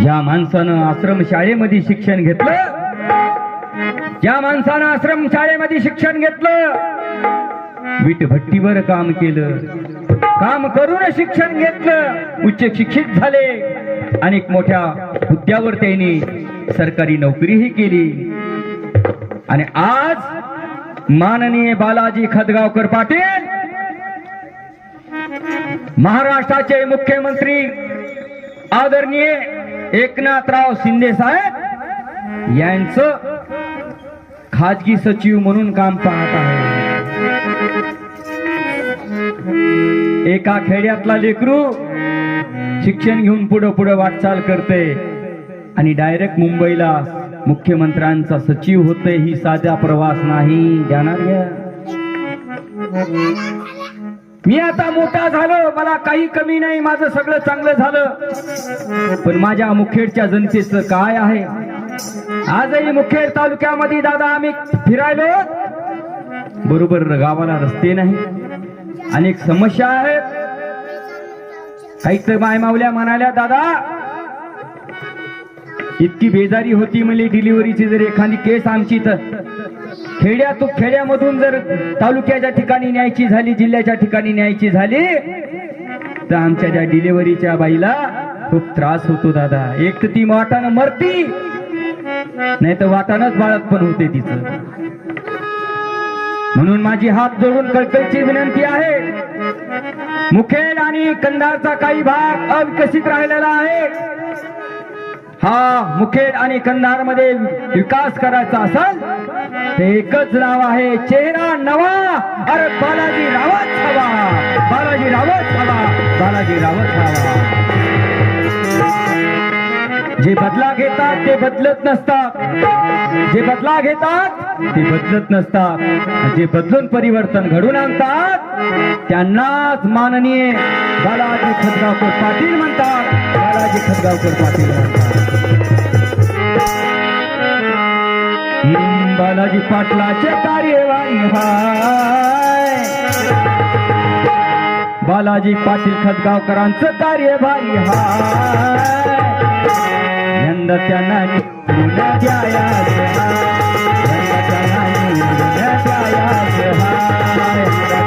ज्या माणसानं आश्रम शाळेमध्ये शिक्षण घेतलं ज्या माणसानं आश्रम शाळेमध्ये शिक्षण घेतलं विटभट्टीवर काम केलं काम करून शिक्षण घेतलं उच्च शिक्षित झाले अनेक मोठ्या हुद्द्यावर त्यांनी सरकारी नोकरीही केली. आणि आज माननीय बालाजी खदगावकर पाटील महाराष्ट्राचे मुख्यमंत्री आदरणीय एकनाथराव शिंदे साहेब यांचं खाजगी सचिव म्हणून काम पाहत आहे. एका खेड्यातला लेकरू शिक्षण घेऊन पुढे पुढं वाटचाल करते आणि डायरेक्ट मुंबईला मुख्यमंत्र्यांचा सचिव होते ही साध्या प्रवास नाही. जाणार घ्या. मी आता मोठा झालो मला काही कमी नाही माझं सगळं चांगलं झालं. पण माझ्या मुखेडच्या जनतेचं काय आहे? आजही मुखेड तालुक्यामध्ये दादा आम्ही फिरायलो. बरोबर गावाला रस्ते नाही. अनेक समस्या आहेत. काही तर मायमावल्या म्हणाल्या दादा इतकी बेजारी होती म्हणजे डिलिव्हरीची जर एखादी केस आमची तर खेड्यात खेड्यामधून जर तालुक्याच्या ठिकाणी न्यायची झाली जिल्ह्याच्या ठिकाणी न्यायची झाली तर आमच्या ज्या डिलिव्हरीच्या बाईला खूप त्रास होतो दादा. एक तर ती वाटानं मरती नाही तर वाटानच बाळक पण होते तिचं. म्हणून माझी हात जोडून कळकळीची विनंती आहे मुखेड आणि कंधारचा काही भाग अविकसित राहिलेला आहे. हा मुखेड आणि कंधारमध्ये विकास करायचा असेल ते एकच नाव आहे चेहरा नवा. अरे बालाजी रावत हवा बालाजी रावत हवा बालाजी रावत हवा जे बदला घेतात ते बदलत नसतात. जे बदला घेतात ते बदलत नसतात. जे बदलून परिवर्तन घडून आणतात त्यांनाच माननीय बालाजी खदगावकर पाटील म्हणतात. बालाजी खतगावकर पाटील बालाजी पाटलाचे कार्यवाही हाय. बालाजी पाटील खतगावकरांचं कार्यवाही हाय.